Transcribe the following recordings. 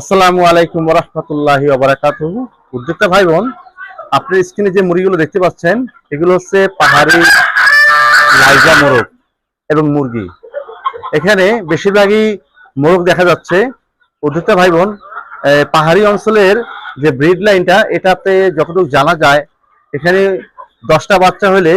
আসসালামু আলাইকুম রহমতুল্লাহ বারাকাত উদ্যোক্তা ভাই বোন আপনার স্ক্রিনে যে মুরগিগুলো দেখতে পাচ্ছেন, এগুলো হচ্ছে পাহাড়ি লাইজা মোরগ এবং মুরগি। এখানে বেশিরভাগই মোরগ দেখা যাচ্ছে। উদ্যোক্তা ভাই বোন পাহাড়ি অঞ্চলের যে ব্রিড লাইনটা, এটাতে যতটুকু জানা যায়, এখানে দশটা বাচ্চা হলে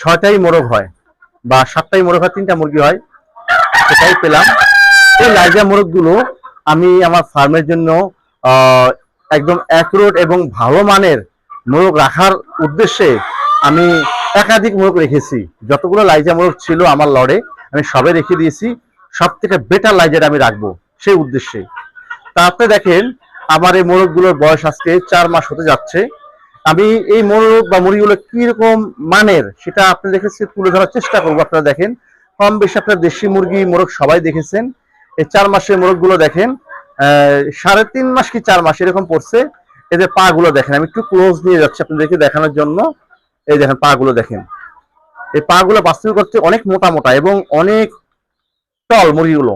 ছয়টাই মোরগ হয় বা সাতটাই মোরগ হয়, তিনটা মুরগি হয়। সেটাই পেলাম। এই লাইজা মোরগগুলো আমি আমার ফার্মের জন্য একদম অ্যাকুরেট এবং ভালো মানের মোরগ রাখার উদ্দেশ্যে আমি একাধিক মোরগ রেখেছি। যতগুলো লাইজা মোরগ ছিল আমার লড়ে, আমি সবে রেখে দিয়েছি। সব থেকে বেটার লাইজার আমি রাখব সেই উদ্দেশ্যে। তাতে দেখেন, আমার এই মোরগগুলোর বয়স আজকে চার মাস হতে যাচ্ছে। আমি এই মোরগ বা মুরগিগুলো কীরকম মানের সেটা আপনি দেখেছি তুলে ধরার চেষ্টা করব। আপনারা দেখেন, কম বেশি আপনার দেশি মুরগি মোরগ সবাই দেখেছেন। এই চার মাসের মোরগগুলো দেখেন সাড়ে তিন মাস কি চার মাস এরকম পড়ছে। এদের পা গুলো দেখেন, আমি একটু ক্লোজ নিয়ে যাচ্ছি আপনাদেরকে দেখানোর জন্য। এই দেখেন পা গুলো দেখেন। এই পা গুলো বাস্তবিক করতে অনেক মোটা মোটা এবং অনেক টল মুরগিগুলো।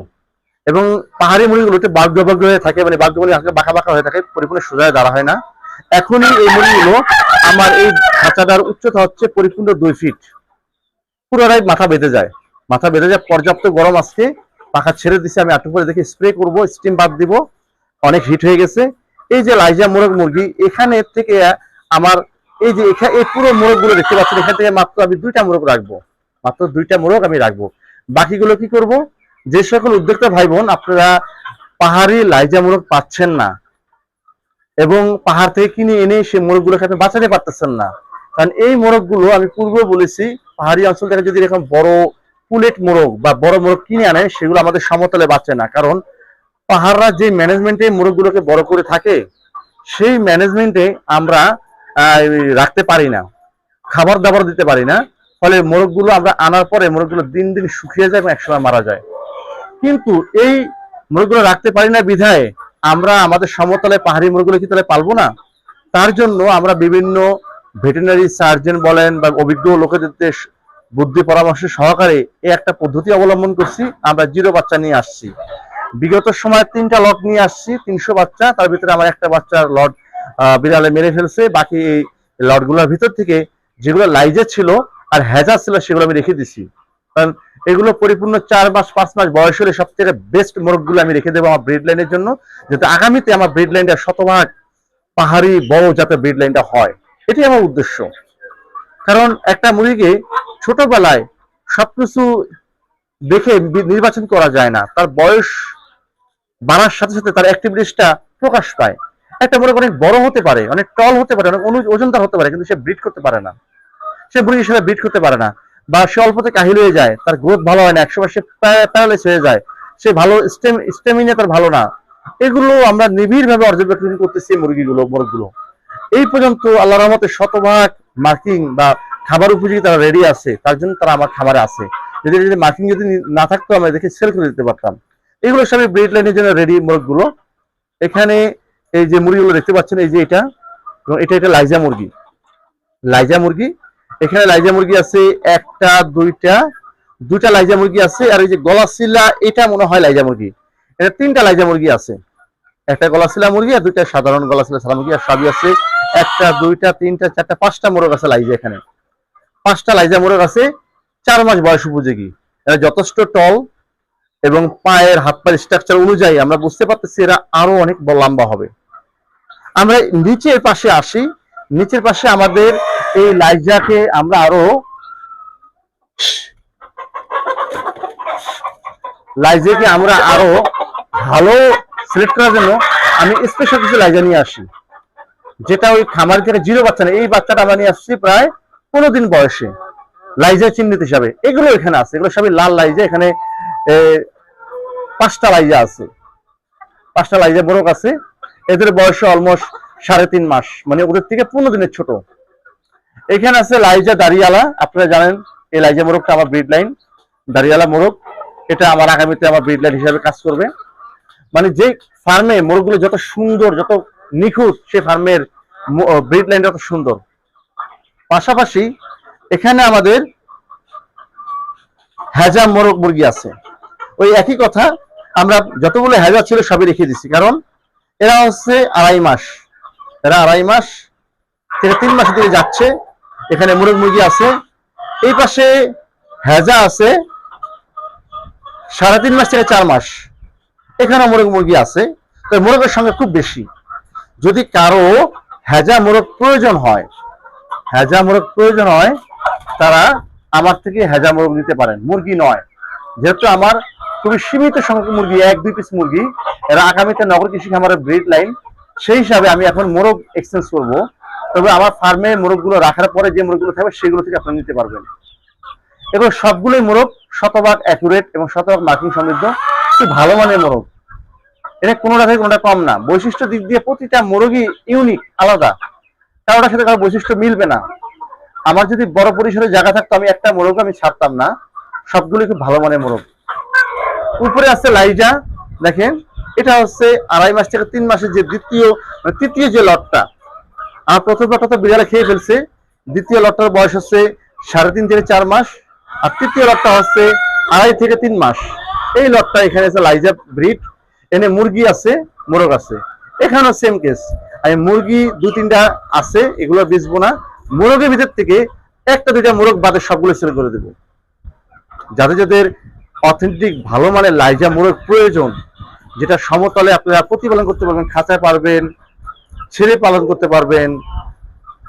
এবং পাহাড়ি মুরগিগুলোতে বাগ্য বাগ্য হয়ে থাকে মানে বাগ্য আসলে বাঁকা বাঁকা হয়ে থাকে, পরিপূর্ণ সোজায় দাঁড়া হয় না। এখনই এই মুরগিগুলো আমার এই খাঁচাটার উচ্চতা হচ্ছে পরিপূর্ণ দুই ফিট পুরোটাই মাথা বেঁধে যায়। মাথা বেঁধে যায়, পর্যাপ্ত গরম আজকে। পাখা ছেড়ে দিছে, আমি আটু করে দেখি স্প্রে করব স্টিম বাদ দিব, অনেক হিট হয়ে গেছে। এই যে লাইজা মোরগ মুরগি, এখানে থেকে আমার এই যে এখানে এই পুরো মোরগগুলো দেখতে পাচ্ছেন, এখান থেকে মাত্র আমি দুইটা মোরগ রাখব। মাত্র দুইটা মোরগ আমি রাখব। বাকিগুলো কি করব? যে সকল উদ্যোক্তা ভাই বোন আপনারা পাহাড়ি লাইজা মোরগ পাচ্ছেন না এবং পাহাড় থেকে কিনে এনে সে মোরগগুলোকে আপনি বাঁচাতে পারতেছেন না। কারণ এই মোরগগুলো আমি পূর্বে বলেছি, পাহাড়ি অঞ্চল থেকে যদি এরকম বড় পুলেট মোরগ বা বড় মোরগ কিনে আনে সেগুলো আমাদের সমতলে বাঁচে না। কারণ পাহাড়রা যে ম্যানেজমেন্টে মোরগগুলোকে বড় করে থাকে, সেই ম্যানেজমেন্টে আমরা রাখতে পারি না। খাবার দাবার দিতে পারি না। ফলে মোরগগুলো আমরা আনার পরে মোরগগুলো দিন দিন শুকিয়ে যায় এবং একসময় মারা যায়। কিন্তু এই মোরগগুলো রাখতে পারি না বিধায় আমরা আমাদের সমতলে পাহাড়ি মোরগগুলো কি তাহলে পালবো না? তার জন্য আমরা বিভিন্ন ভেটেরিনারি সার্জন বলেন বা অভিজ্ঞ লোকেদের বুদ্ধি পরামর্শ সহকারে এই একটা পদ্ধতি অবলম্বন করছি, আমরা জিরো বাচ্চা নিয়ে আসছি। বিগত সময় তিনটা লট নিয়ে আসছি, তিনশো বাচ্চা, তার ভিতরে আমার একটা বাচ্চার লট বিড়ালে মেরে ফেলছে, বাকি এই লটগুলোর ভিতর থেকে যেগুলো লাইজে ছিল আর হ্যাজা ছিল সেগুলো আমি রেখে দিছি। কারণ এগুলো পরিপূর্ণ চার মাস, পাঁচ মাস বয়স হলে সব থেকে বেস্ট মোরগগুলো আমি রেখে দেবো আমার ব্রিড লাইনের জন্য, যাতে আগামীতে আমার ব্রিড লাইনটা শতভাগ পাহাড়ি বড় যাতে ব্রিড লাইনটা হয়। এটাই আমার উদ্দেশ্য। কারণ একটা মুরগিকে ছোটবেলায় সবকিছু দেখে নির্বাচন করা যায় না। তার বয়স বাড়ার সাথে সাথে তার অ্যাক্টিভিটিসটা প্রকাশ পায়। একটা মুরগ অনেক বড় হতে পারে, অনেক টল হতে পারে, অনেক ওজনদার হতে পারে, কিন্তু সে ব্রিড করতে পারে না। সে মুরগির সাথে ব্রিড করতে পারে না। বা সে অল্পতে কাহিল হয়ে যায়, তার গ্রোথ ভালো হয় না, একসময় সে প্যারালাইস হয়ে যায়। সে ভালো স্টেমিনা তার ভালো না। এগুলো আমরা নিবিড় ভাবে অবজারভেশন করতেছি মুরগিগুলো, মোরগগুলো। এই পর্যন্ত আল্লাহ রহমতে শতভাগ মার্কিং বা খাবার উপযোগী তারা রেডি আছে, তার জন্য তারা আমার খামারে আছে। যদি যদি মার্কিং যদি না থাকতো আমরা দেখে সেল করে দিতে পারতাম। এগুলো সবই ব্রিড লাইনের জন্য রেডি মোরগগুলো। এখানে এই যে মুরগিগুলো দেখতে পাচ্ছেন, এই যে এটা, এবং এটা এটা লাইজা মুরগি। লাইজা মুরগি। এখানে লাইজা মুরগি আছে একটা, দুইটা দুইটা লাইজা মুরগি আছে, আর এই যে গলাশিলা, এটা মনে হয় লাইজা মুরগি। এটা তিনটা লাইজা মুরগি আছে। একটা গলাশিলা মুরগি আর দুইটা সাধারণ গলাশিলা সাদা মুরগি, আর সবই আছে একটা, দুইটা, তিনটা, চারটা, পাঁচটা মোরগ আছে লাইজা এখানে। পাঁচটা লাইজা মোরগ আছে, চার মাস বয়স উপযোগী। এরা যথেষ্ট টল এবং পায়ের হাত পায়ের স্ট্রাকচার অনুযায়ী, আমরা বুঝতে পারতেছি এরা আরও অনেক লম্বা হবে। আমরা নিচের পাশে আসি। নিচের পাশে আমাদের এই লাইজাকে আমরা আরও লাইজাকে আমরা আরও ভালো সিলেক্ট করার জন্য আমি স্পেশাল কিছু লাইজা নিয়ে আসি। যেটা ওই খামার থেকে জিরো বাচ্চা না এই বাচ্চাটা আমরা নিয়ে আসছি প্রায় পনেরো দিন বয়সে। লাইজা চিহ্নিত হিসাবে। এগুলো এখানে আছে। এগুলো সবই লাল লাইজা। এখানে পাঁচটা লাইজা আছে। পাঁচটা লাইজা বরক আছে। এদের বয়স অলমোস্ট সাড়ে তিন মাস। মানে ওদের থেকে পনেরো দিনের ছোট। এখানে আছে লাইজা দাঁড়িয়ালা। আপনারা জানেন, এই লাইজা মোরগটা আমার ব্রিড লাইন দাঁড়িয়ালা মোরগ। এটা আমার আগামীতে আমার ব্রিড লাইন হিসাবে কাজ করবে। মানে যে ফার্মে মোরগগুলো যত সুন্দর, যত নিখুঁত সে ফার্মের ব্রিড লাইন যত সুন্দর। পাশাপাশি এখানে আমাদের হ্যাজা মোরগ মুরগি আছে। ওই একই কথা আমরা যতগুলো হ্যাজা ছিল সবই রেখে দিছি, কারণ এরা হচ্ছে আড়াই মাস। এরা আড়াই মাস থেকে তিন মাসের দিকে যাচ্ছে। এখানে মুরগ মুরগি আছে। এই পাশে হেজা আছে, সাড়ে তিন মাস থেকে চার মাস। এখানে মোরগ মুরগি আছে। তো মোরগের সঙ্গে খুব বেশি। যদি কারও হেজা মোরগ প্রয়োজন হয়। হেজা মোরগ প্রয়োজন হয়, তারা আমার থেকে হেজা মোরগ নিতে পারেন। মুরগি নয়। যেহেতু আমার খুবই সীমিত সংখ্যক মুরগি, এক, দুই পিস মুরগি, এরা আগামীতে নগর কৃষি খামারের ব্রিড লাইন সেই হিসাবে আমি এখন মোরগ এক্সচেঞ্জ করব। তবে আমার ফার্মে মোরগগুলো রাখার পরে যে মোরগগুলো থাকবে, সেগুলো থেকে আপনারা নিতে পারবেন। এবং সবগুলোই মোরগ শতভাগ অ্যাকুরেট এবং শতভাগ মার্কিং সমৃদ্ধ। খুব ভালো মানের মোরগ। এটা কোনোটা থেকে কোনোটা কম না। বৈশিষ্ট্য দিক দিয়ে প্রতিটা মোরগই ইউনিক আলাদা। কারোটার সাথে কারও বৈশিষ্ট্য মিলবে না। আমার যদি বড় পরিসরে জায়গা থাকতো, আমি একটা মোরগ আমি ছাড়তাম না। সবগুলোই খুব ভালো মানের মোরগ। উপরে আছে লাইজা, দেখেন। এটা হচ্ছে আড়াই মাস থেকে তিন মাসের যে দ্বিতীয় মানে তৃতীয় যে লটটা। আমার প্রথম লটটা তো বিড়ালে খেয়ে ফেলছে। দ্বিতীয় লটটার বয়স হচ্ছে সাড়ে তিন থেকে চার মাস। আর তৃতীয় লটটা হচ্ছে আড়াই থেকে তিন মাস। এই লটটা এখানে আছে লাইজা ব্রিড। এনে মুরগি আছে, মোরগ আছে। এখানেও সেম কেস আমি মুরগি দু, তিনটা আছে, এগুলো বেচবো না। মোরগের ভিতর থেকে একটা, দুইটা মোরগ বাদে সবগুলো সেল করে দেবো। যাদের যাদের অথেন্টিক ভালো মানের লাইজা মোরগ প্রয়োজন, যেটা সমতলে আপনারা প্রতিপালন করতে পারবেন, খাঁচায় পারবেন, ছেড়ে পালন করতে পারবেন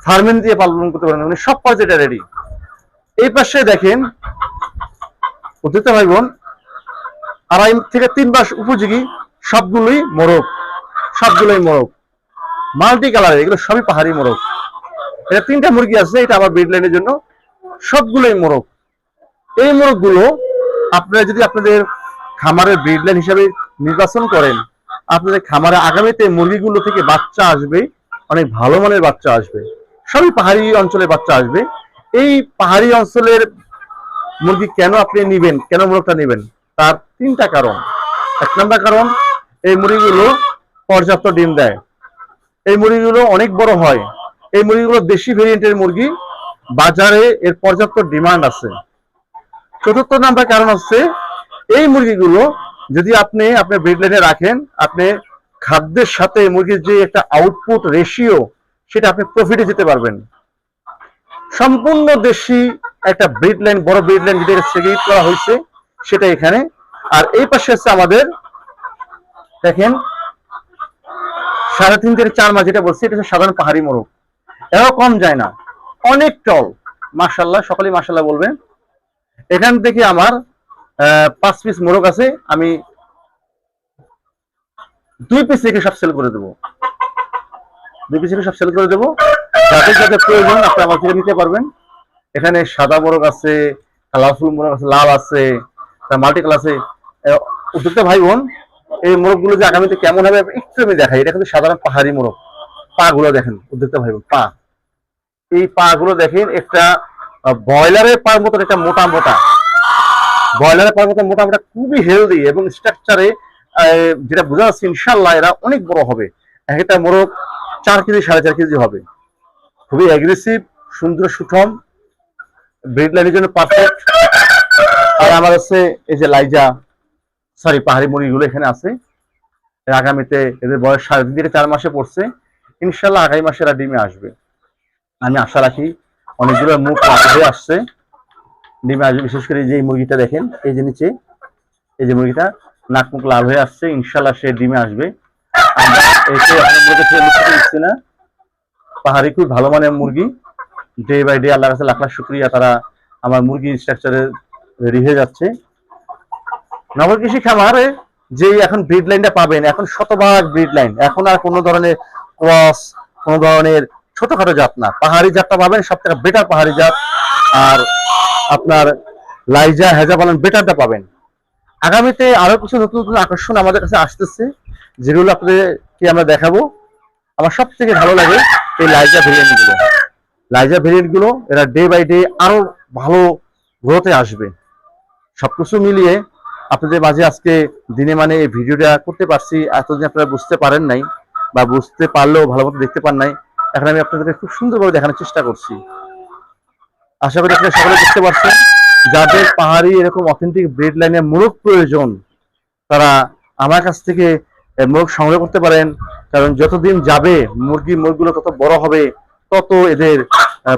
ফার্মেন দিয়ে পালন করতে পারবেন মানে সব পার যেটা রেডি এই পাশে দেখেন উদ্যোক্তা ভাই বোন, আড়াই থেকে তিন মাস উপযোগী সবগুলোই মোরগ সবগুলোই মোরগ। মাল্টি কালার এগুলো সবই পাহাড়ি মোরগ। এটা তিনটা মুরগি আছে, এটা আমার ব্রিড লাইনের জন্য। সবগুলোই মোরগ। এই মোরগগুলো আপনারা যদি আপনাদের খামারের ব্রিড লাইন হিসাবে নির্বাচন করেন, আপনাদের খামারে আগামীতে মুরগিগুলো থেকে বাচ্চা আসবে, অনেক ভালো মানের বাচ্চা আসবে। সবই পাহাড়ি অঞ্চলে বাচ্চা আসবে। এই পাহাড়ি অঞ্চলের মুরগি কেন আপনি নিবেন, কেন মোরগটা নেবেন? তার তিনটা কারণ। এক নম্বর কারণ এই মুরগিগুলো পর্যাপ্ত ডিম দেয়। এই মুরগিগুলো অনেক বড় হয়। এই মুরগিগুলো দেশি ভেরিয়েন্টের মুরগি। বাজারে এর পর্যাপ্ত ডিমান্ড আছে। চতুর্থ নাম্বার কারণ হচ্ছে, এই মুরগিগুলো যদি আপনি আপনার ব্রিড লাইনে রাখেন, আপনি খাদ্যের সাথে মুরগির যে একটা আউটপুট রেশিও সেটা আপনি প্রফিটে যেতে পারবেন। সম্পূর্ণ দেশি একটা ব্রিড লাইন বড় ব্রিড লাইন যেটা করা হয়েছে, সেটা এখানে। আর এই পাশে হচ্ছে আমাদের দেখেন, সাড়ে তিন থেকে চার মাস যেটা বলছি, এটা সাধারণ পাহাড়ি মোরগ। এরাও কম যায় না, অনেক টল। মার্শাল্লাহ সকলেই মার্শাল্লাহ বলবেন। এখান থেকে আমার পাঁচ পিস মোরগ আছে, আমি দুই পিস রেখে সব সেল করে দেবো। দুই পিস রেখে সব সেল করে দেবো। যাদের যাদের প্রয়োজন আপনি আমার থেকে নিতে পারবেন। এখানে সাদা মোরগ আছে কালারফুল মোরগ আছে, লাল আছে মাল্টি কালার আছে। উদ্যোক্তা ভাই বোন এই মোরগগুলো যে আগামীতে কেমন হবে একটু আমি দেখাই। এটা কিন্তু সাধারণ পাহাড়ি মোরগ। পা গুলো দেখেন, উদ্যোক্তা ভাই পা। এই পা গুলো দেখেন, একটা ব্রয়লারের পার মতন, একটা মোটা মোটা। ব্রয়লারের পার মতন, মোটা মোটা, খুবই হেলদি এবং স্ট্রাকচারে যেটা বোঝা যাচ্ছে ইনশাল্লাহ এরা অনেক বড় হবে। এক একটা মোরগ চার কেজি, সাড়ে চার কেজি হবে। খুবই অ্যাগ্রেসিভ সুন্দর, সুঠম ব্রিড লাইনের জন্য পারফেক্ট আর আমার হচ্ছে এই যে লাইজা সরি পাহাড়ি মুরগিগুলো এখানে আছে। আগামীতে এদের বয়স সাড়ে তিন থেকে চার মাসে পড়ছে। ইনশাল্লাহ আগামী মাসে এরা ডিমে আসবে। আমি আশা রাখি অনেকগুলো মুখ হয়ে আসছে। ডিমে আসবে, বিশেষ করে যে মুরগিটা দেখেন, এই যে নিচে, এই যে মুরগিটা, নাক মুখ লাল হয়ে আসছে। ইনশাল্লাহ সে ডিমে আসবে। না। পাহাড়ি খুব ভালো মানের মুরগি। ডে বাই ডে আল্লাহর কাছে লাখ লাখ শুক্রিয়া। তারা আমার মুরগি স্ট্রাকচারে রেডি হয়ে যাচ্ছে। নগর কৃষি খামারে যে এখন ব্রিড লাইনটা পাবেন, এখন শতভাগ ব্রিড লাইন এখন আর কোনো ধরনের ক্রস, কোনো ধরনের ছোটখাটো জাত না। পাহাড়ি জাতটা পাবেন সব থেকে বেটার পাহাড়ি জাত। আর আপনার লাইজা, হেজা পালন বেটারটা পাবেন। আগামীতে আরও কিছু নতুন নতুন আকর্ষণ আমাদের কাছে আসতেছে। যেগুলো আপনাদেরকে আমরা দেখাবো? আমার সব থেকে ভালো লাগে এই লাইজা ভেরিয়েন্টগুলো। লাইজা ভেরিয়েন্টগুলো এরা ডে বাই ডে আরও ভালো গ্রোথে আসবে। সবকিছু মিলিয়ে আপনাদের মাঝে আজকে দিনে মানে এই ভিডিওটা করতে পারছি। এতদিন আপনারা বুঝতে পারেন নাই বা বুঝতে পারলেও ভালো মতো দেখতে পান নাই। এখন আমি আপনাদেরকে খুব সুন্দরভাবে দেখানোর চেষ্টা করছি। আশা করি আপনারা সকলে দেখতে পাচ্ছেন যাদের পাহাড়ি এরকম অথেন্টিক ব্রেড লাইনে মোরগ প্রয়োজন, তারা আমার কাছ থেকে মোরগ সংগ্রহ করতে পারেন। কারণ যতদিন যাবে মুরগি মুরগিগুলো তত বড় হবে, তত এদের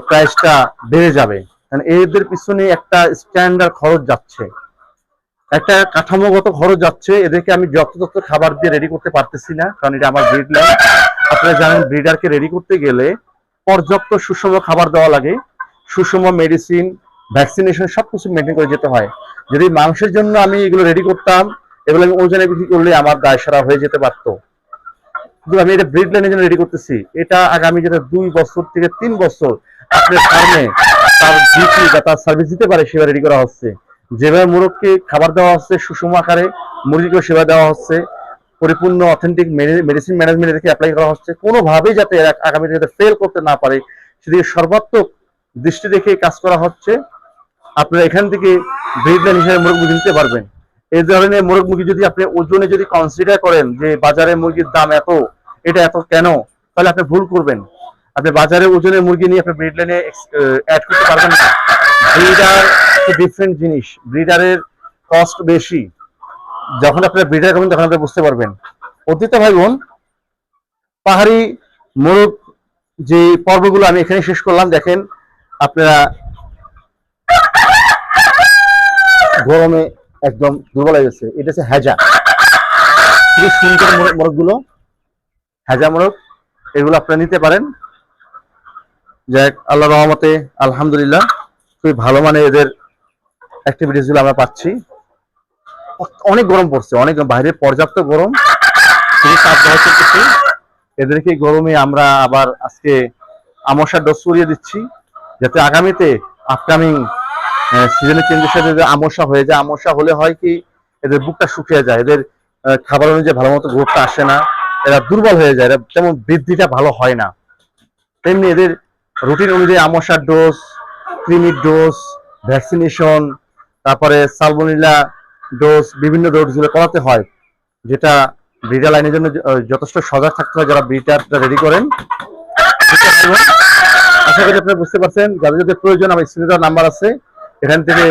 প্রাইসটা বেড়ে যাবে। কারণ এদের পিছনে একটা স্ট্যান্ডার্ড খরচ যাচ্ছে। একটা কাঠামোগত খরচ যাচ্ছে, এদেরকে আমি যথাযথ খাবার দিয়ে রেডি করতে পারতেছি না, কারণ এটা আমার ব্রিড লাইন আপনারা জানেন ব্রিডারকে রেডি করতে গেলে পর্যাপ্ত সুষম খাবার দেওয়া লাগে, সুষম মেডিসিন ভ্যাকসিনেশন সবকিছু মেনটেন করে যেতে হয়। যদি মাংসের জন্য আমি এগুলো রেডি করতাম, এগুলো আমি ওজনে বিক্রি করলে আমার দায় সারা হয়ে যেতে পারতো। কিন্তু আমি এটা ব্রিড লাইনের জন্য রেডি করতেছি। এটা আগামী যেটা দুই বছর থেকে তিন বছর আপনার ফার্মে তার ডিউটি বা তার সার্ভিস দিতে পারে সেবা রেডি করা হচ্ছে। যেভাবে মুরগকে খাবার দেওয়া হচ্ছে, সুষম আকারে মুরগিকেও সেবা দেওয়া হচ্ছে, পরিপূর্ণ অথেন্টিক মেডিসিন ম্যানেজমেন্ট এদেরকে অ্যাপ্লাই করা হচ্ছে, কোনোভাবেই যাতে আগামী যাতে ফেল করতে না পারে। সেদিকে সর্বাত্মক দৃষ্টি রেখে কাজ করা হচ্ছে। আপনারা এখান থেকে ব্রিড লাইন হিসেবে মুরগ নিতে পারবেন। এই ধরনের মোরগ যদি আপনি ওজনে যদি কনসিডার করেন যে বাজারে মুরগির দাম এত, এটা এত কেন, তাহলে আপনি ভুল করবেন। আপনি বাজারে ওজনের মুরগি নিয়ে আপনি ব্রিড লাইনে অ্যাড করতে পারবেন না। ব্রিডার ডিফারেন্ট জিনিস। ব্রিডারের কস্ট বেশি। যখন আপনারা ব্রিডার করবেন, তখন আপনি বুঝতে পারবেন। অতীতে ভাই বোন, পাহাড়ি মোরগ যে পর্বগুলো আমি এখানে শেষ করলাম, দেখেন আপনারা গরমে একদম দুর্বল হয়ে গেছে। এটা হচ্ছে হ্যাজা খুবই সুন্দর মোরগগুলো হ্যাজা মোরগ, এগুলো আপনারা নিতে পারেন। যাক আল্লাহ রহমতে, আলহামদুলিল্লাহ। খুবই ভালো মানে এদের অ্যাক্টিভিটিসগুলো আমরা পাচ্ছি। অনেক গরম পড়ছে, অনেক বাইরে পর্যাপ্ত গরম। খুবই করতেছি এদেরকে গরমে আমরা আবার আজকে আমশার ডোজ করিয়ে দিচ্ছি, যাতে আগামীতে আপকামিং সিজনের চেঞ্জের সাথে যদি আমসা হয়ে যায়, আমসা হলে হয় কি, এদের বুকটা শুকিয়ে যায়। এদের খাবার অনুযায়ী ভালো মতো গ্রোথটা আসে না। এরা দুর্বল হয়ে যায়, এরা তেমন বৃদ্ধিটা ভালো হয় না। তেমনি এদের রুটিন অনুযায়ী আমসার ডোজ ক্রিমির ডোজ ভ্যাকসিনেশন তারপরে সালমোনিলা ডোজ বিভিন্ন ডোজগুলো করাতে হয়, যেটা ব্রিডার লাইনের জন্য যথেষ্ট সজাগ থাকতে হয় যারা ব্রিডারটা রেডি করেন। আশা করি আপনারা বুঝতে পারছেন, যাদের যাদের প্রয়োজন, আমার স্ক্রিনে নাম্বার আছে, এখান থেকে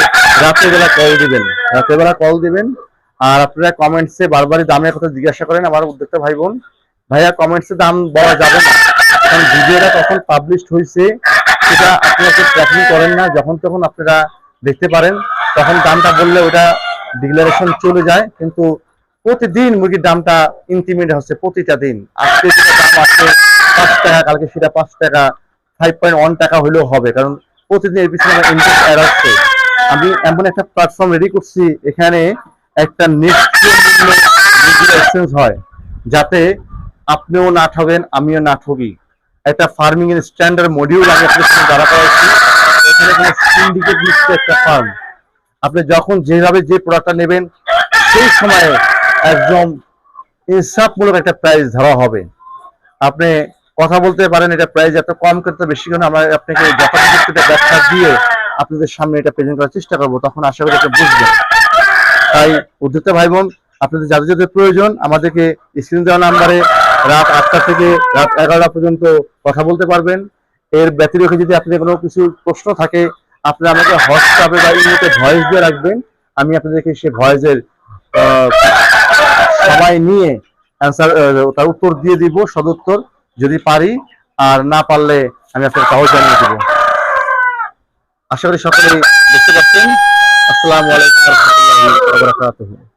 রাতের বেলা কল দিবেন রাতের বেলা কল দিবেন। আর আপনারা কমেন্টসে বারবারই দামের কথা জিজ্ঞাসা করেন, আমার উদ্যোক্তা ভাই বোন। ভাইয়া কমেন্টসে দাম বলা যাবে না, কারণ ভিডিওটা তখন পাবলিশড হয়েছে সেটা আপনারা ট্র্যাকিং করেন না। যখন তখন আপনারা দেখতে পারেন, তখন দামটা বললে ওটা ডিক্লারেশন চলে যায়। কিন্তু প্রতিদিন মুরগির দামটা ইনক্রিমেন্ট হচ্ছে, প্রতিটা দিন। আজকে যেটা দাম আছে পাঁচ টাকা, কালকে সেটা পাঁচ টাকা ফাইভ পয়েন্ট ওয়ান টাকা হলেও হবে। কারণ প্রতিদিন এর পিছনে আমার ইনপুট অ্যাড হচ্ছে আমি এমন একটা প্ল্যাটফর্ম রেডি করছি, এখানে একটা নিশ্চয় হয়। যাতে আপনিও না ঠকেন আমিও না ঠগি। একটা ফার্মিং এর স্ট্যান্ডার্ড মডিউল আমি আপনার করাচ্ছি। এখানে সিন্ডিকেট লিস্টে একটা ফার্ম আপনি যখন যেভাবে যে প্রোডাক্টটা নেবেন, সেই সময়ে একদম ইনসাফমূলক একটা প্রাইস ধরা হবে। আপনি কথা বলতে পারেন, এটা প্রাইস এত কম করতে বেশি কেন আমরা আপনাকে যথাযথ ব্যাখ্যা দিয়ে আপনাদের সামনে এটা প্রেজেন্ট করার চেষ্টা করব। তখন আশা করি আপনি বুঝবেন। তাই উদ্যোক্তা ভাই বোন, আপনাদের যাদের যাদের প্রয়োজন, আমাদেরকে স্ক্রিন দেওয়া নাম্বারে রাত আটটা থেকে রাত এগারোটা পর্যন্ত কথা বলতে পারবেন। এর ব্যতিরেকে যদি আপনাদের কোনো কিছু প্রশ্ন থাকে, আপনারা আমাকে হোয়াটসঅ্যাপে বা ইমেতে ভয়েস দিয়ে রাখবেন। আমি আপনাদেরকে সে ভয়েসের সময় নিয়ে অ্যান্সার তার উত্তর দিয়ে দিব, সদুত্তর, যদি পারি। আর না পারলে আমি আপনার তাও জানিয়ে দেবো। আশা করি সকলেই দেখতে পারছেন। আসসালামু আলাইকুম রহমতুল্লাহি